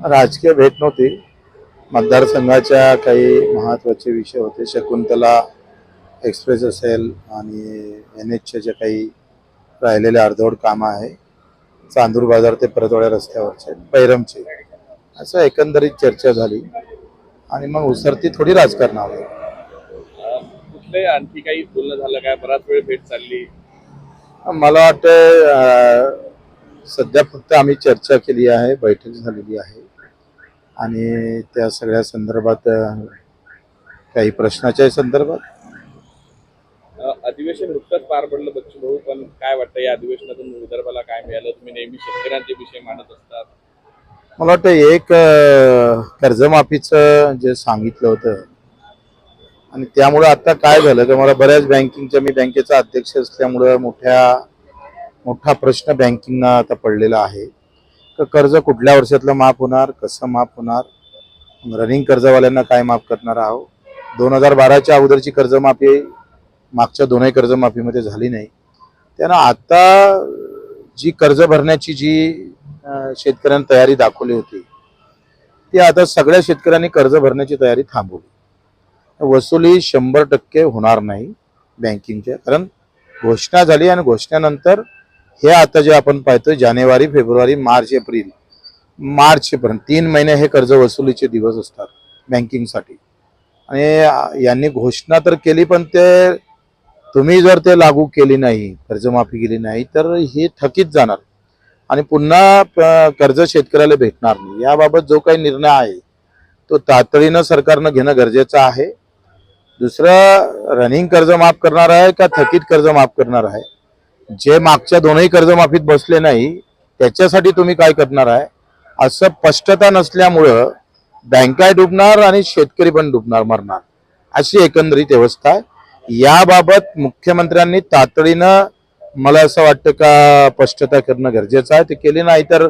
राजकीय भेट नव्हती. मतदारसंघाच्या काही महत्त्वाचे विषय होते. शकुंतला एक्सप्रेस असेल आणि एन एचचे जे काही राहिलेले अर्धवट कामं आहे चांदूर बाजार ते परतवाड्या रस्त्यावरचे पैरमचे असं एकंदरीत चर्चा झाली. आणि मग उसरती थोडी राजकारणावर. कुठले आणखी काही बोलणं झालं काय? बराच वेळ भेट चालली. मला वाटतं सध्या फक्त आम्ही चर्चा केली आहे बैठक झालेली आहे. आणि त्या सगळ्या संदर्भात काही प्रश्नाच्या संदर्भात. अधिवेशन नुकतंच पार पडलं बच्चू भाऊ पण काय वाटतं या अधिवेशनातून विदर्भाला काय मिळालं? तुम्ही नेहमी शेतकऱ्यांचे विषय मांडत असतात. मला वाटतं एक कर्जमाफीचं जे सांगितलं होतं आणि त्यामुळं आता काय झालं की मला बऱ्याच बँकिंगच्या मी बँकेचा अध्यक्ष असल्यामुळं मोठ्या मोठा प्रश्न बँकिंगना आता पडलेला आहे. तर कर्ज कुठल्या वर्षातलं माफ होणार कसं माफ होणार? रनिंग कर्जवाल्यांना काय माफ करणार आहोत? दोन हजार बाराच्या अगोदरची कर्जमाफी मागच्या दोनही कर्जमाफीमध्ये झाली नाही. त्यानं आता जी कर्ज भरण्याची जी शेतकऱ्यांनी तयारी दाखवली होती ती आता सगळ्या शेतकऱ्यांनी कर्ज भरण्याची तयारी थांबवली. वसुली शंभर टक्के होणार नाही बँकिंगच्या. कारण घोषणा झाली आणि घोषणेनंतर हे आता जे आपण पाहतो जानेवारी फेब्रुवारी मार्च एप्रिल मार्चपर्यंत तीन महिने हे कर्ज वसुलीचे दिवस असतात बँकिंगसाठी. आणि यांनी घोषणा तर केली पण ते तुम्ही जर ते लागू केली नाही कर्जमाफी केली नाही तर हे थकीत जाणार. आणि पुन्हा प- कर्ज शेतकऱ्याला भेटणार नाही. याबाबत जो काही निर्णय आहे तो तातडीनं सरकारनं घेणं गरजेचं आहे. दुसरं रनिंग कर्ज माफ करणार आहे का थकीत कर्ज माफ करणार आहे? जे मागच्या दोनही कर्जमाफीत बसले नाही त्याच्यासाठी तुम्ही काय करणार आहे? असं स्पष्टता नसल्यामुळं बँका डुबणार आणि शेतकरी पण डुबणार मरणार अशी एकंदरीत व्यवस्था आहे. याबाबत मुख्यमंत्र्यांनी तातडीनं मला असं वाटतं का स्पष्टता करणं गरजेचं आहे. ते केली नाही तर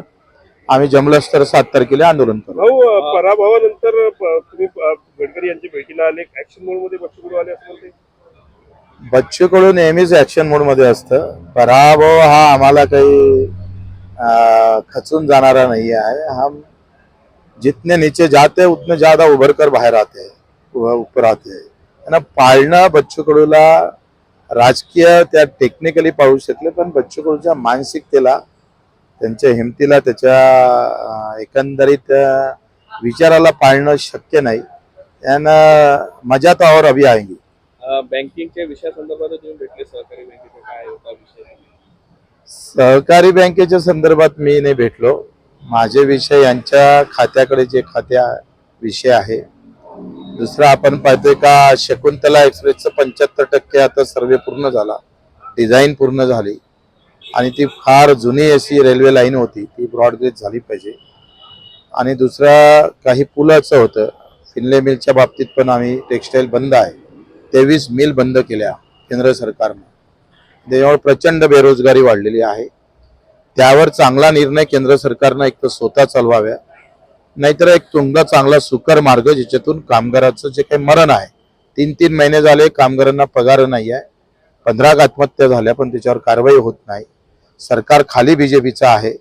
आम्ही जमलंच तर सात तारखेला आंदोलन करू. पराभवानंतर तुम्ही गडकरी यांच्या भेटीला आले ऍक्शन मोडमध्ये आले असं बच्चू कडू नेहमीच ऍक्शन मोडमध्ये असतं. पराभव हा आम्हाला काही खचून जाणारा नाही आहे हम जितने नीचे जाते उतने ज्यादा उभर कर बाहेर आते हैं, ऊपर आते त्यांना पाळणं बच्चू कडूला राजकीय त्या टेक्निकली पाळू शकले पण बच्चू कडूच्या मानसिकतेला त्यांच्या हिमतीला त्याच्या एकंदरीत विचाराला पाळणं शक्य नाही. त्यानं मजा तो और अभी आएंगी बँकिंगच्या विषयासंदर्भात तुम्ही भेटले सहकारी बँकेचा काय होता विषय? सहकारी बँकेच्या संदर्भात मी नाही भेटलो. माझे विषय यांच्या खात्याकडे जे खात्या विषय आहे दुसरा आपण पाहतोय का शकुंतला एक्सप्रेसचं पंच्याहत्तर टक्के आता सर्वे पूर्ण झाला डिझाईन पूर्ण झाली. आणि ती फार जुनी अशी रेल्वे लाईन होती ती ब्रॉडगेज झाली पाहिजे. आणि दुसरा काही पुलाचं होतं फिनले मिलच्या बाबतीत पण आम्ही टेक्स्टाईल बंद आहे. तेवीस मिल बंद केल्या केंद्र सरकारनं. त्याच्यामुळे प्रचंड बेरोजगारी वाढलेली आहे. त्यावर चांगला निर्णय केंद्र सरकारनं एक तर स्वतः चालवाव्या नाहीतर एक तुंगा चांगला सुकर मार्ग ज्याच्यातून कामगाराचं जे काही मरण आहे तीन तीन महिने झाले कामगारांना पगार नाही आहे पंधरा आत्महत्या झाल्या पण त्याच्यावर कारवाई होत नाही. सरकार खाली बीजेपीचं आहे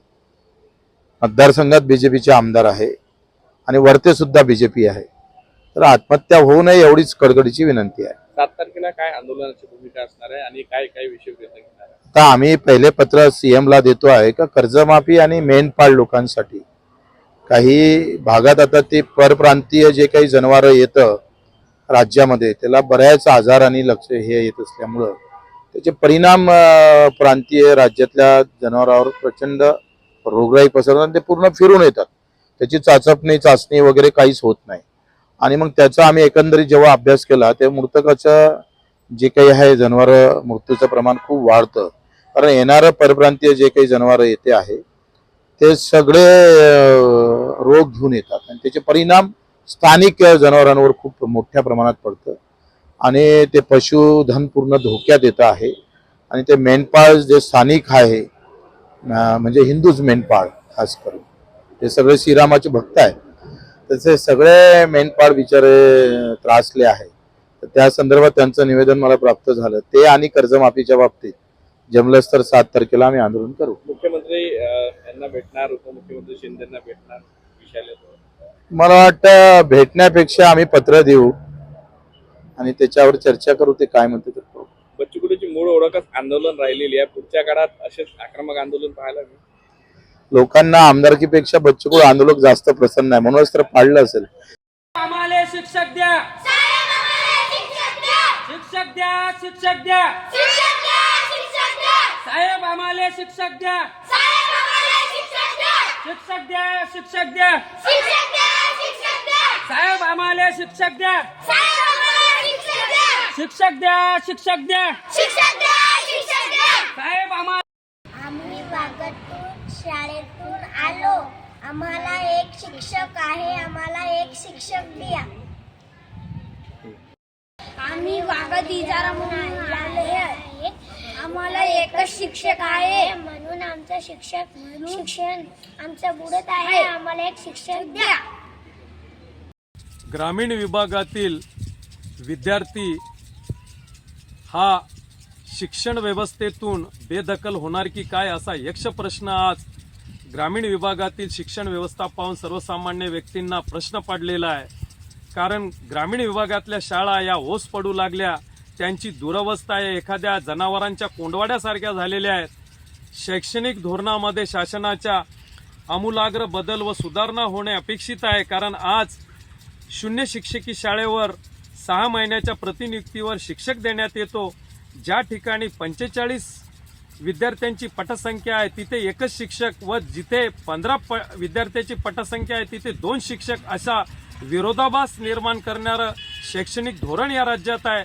मतदारसंघात बीजेपीचे आमदार आहे आणि वरते सुद्धा बीजेपी आहे. तर आत्महत्या होऊ नये एवढीच कडकडीची विनंती आहे. सात तारखेला काय आंदोलनाची भूमिका असणार आहे आणि काय काय विषय व्यक्त घेणार आहे? आता आम्ही पहिले पत्र सीएम ला देतो आहे का कर्जमाफी आणि मेंढपाळ लोकांसाठी. काही भागात आता ते परप्रांतीय जे काही जनावर येतं राज्यामध्ये त्याला बऱ्याच आजार आणि लक्ष हे येत असल्यामुळं त्याचे परिणाम प्रांतीय राज्यातल्या जनावरांवर प्रचंड रोगराई पसरतात ते पूर्ण फिरून येतात. त्याची चाचपणी चाचणी वगैरे काहीच होत नाही. आणि मग त्याचा आम्ही एकंदरीत जेव्हा अभ्यास केला ते मृतकाचं जे काही आहे जनावर मृत्यूचं प्रमाण खूप वाढतं. कारण येणारं परप्रांतीय जे काही जनावरं येते आहे ते सगळे रोग घेऊन येतात. आणि त्याचे परिणाम स्थानिक जनावरांवर खूप मोठ्या प्रमाणात पडतं. आणि ते पशुधन पूर्ण धोक्यात येतं आहे. आणि ते मेंढपाळ जे स्थानिक आहे म्हणजे हिंदूच मेंढपाळ खास करून. ते सगळे श्रीरामाचे भक्त आहेत. त्याचे सगळे मेंढपाळ बिचारे त्रासले आहे. तर त्या संदर्भात त्यांचं निवेदन मला प्राप्त झालं. ते आणि कर्जमाफीच्या बाबतीत जमलंच तर सात तारखेला आम्ही आंदोलन करू. मुख्यमंत्री यांना भेटणार उपमुख्यमंत्री शिंदेना भेटणार मला वाटतं भेटण्यापेक्षा आम्ही पत्र देऊ आणि त्याच्यावर चर्चा करू ते काय म्हणते ते पाहू. बच्चू मूळ ओळखच आंदोलन राहिलेली आहे. पुढच्या काळात असेच आक्रमक आंदोलन पाहायला मिळेल. लोकांना आमदारकीपेक्षा बच्चूकडू आंदोलक जास्त प्रसन्न आहे म्हणूनच तर पाडलं असेल आम्हाला शिक्षक द्या शिक्षक द्या शिक्षक द्या साहेब आम्हाला शिक्षक द्या शिक्षक द्या शिक्षक द्या साहेब आम्हाला शिक्षक द्या शिक्षक द्या शिक्षक द्या साहेब आम्हाला आम्ही वागतून शाळेतून आलो आम्हाला एक शिक्षक आहे आम्हाला एक शिक्षक द्या. आम्ही वागत इजारा म्हणून आले आहे. आम्हाला एकच शिक्षक आहे. म्हणून आमचं शिक्षक शिक्षण आमचं बुडत आहे. आम्हाला एक शिक्षक द्या. ग्रामीण विभागातील विद्यार्थी हा शिक्षण व्यवस्थेतून बेदखल होणार की काय असा यक्ष प्रश्न आज ग्रामीण विभागातील शिक्षण व्यवस्था पाहून सर्वसामान्य व्यक्तींना प्रश्न पडलेला आहे. कारण ग्रामीण विभागातल्या शाळा या ओस पडू लागल्या. त्यांची दुरवस्था या एखाद्या जनावरांच्या कोंडवाड्यासारख्या झालेल्या आहेत. शैक्षणिक धोरणामध्ये शासनाच्या आमूलाग्र बदल व सुधारणा होणे अपेक्षित आहे. कारण आज शून्य शिक्षकी शाळेवर सहा महिन्याच्या प्रतिनियुक्तीवर शिक्षक देण्यात येतो. ज्या ठिकाणी पंचेचाळीस विद्यार्थ्यांची पटसंख्या आहे तिथे एकच शिक्षक व जिथे पंधरा प विद्यार्थ्याची पटसंख्या आहे तिथे दोन शिक्षक असा विरोधाभास निर्माण करणारं शैक्षणिक धोरण या राज्यात आहे.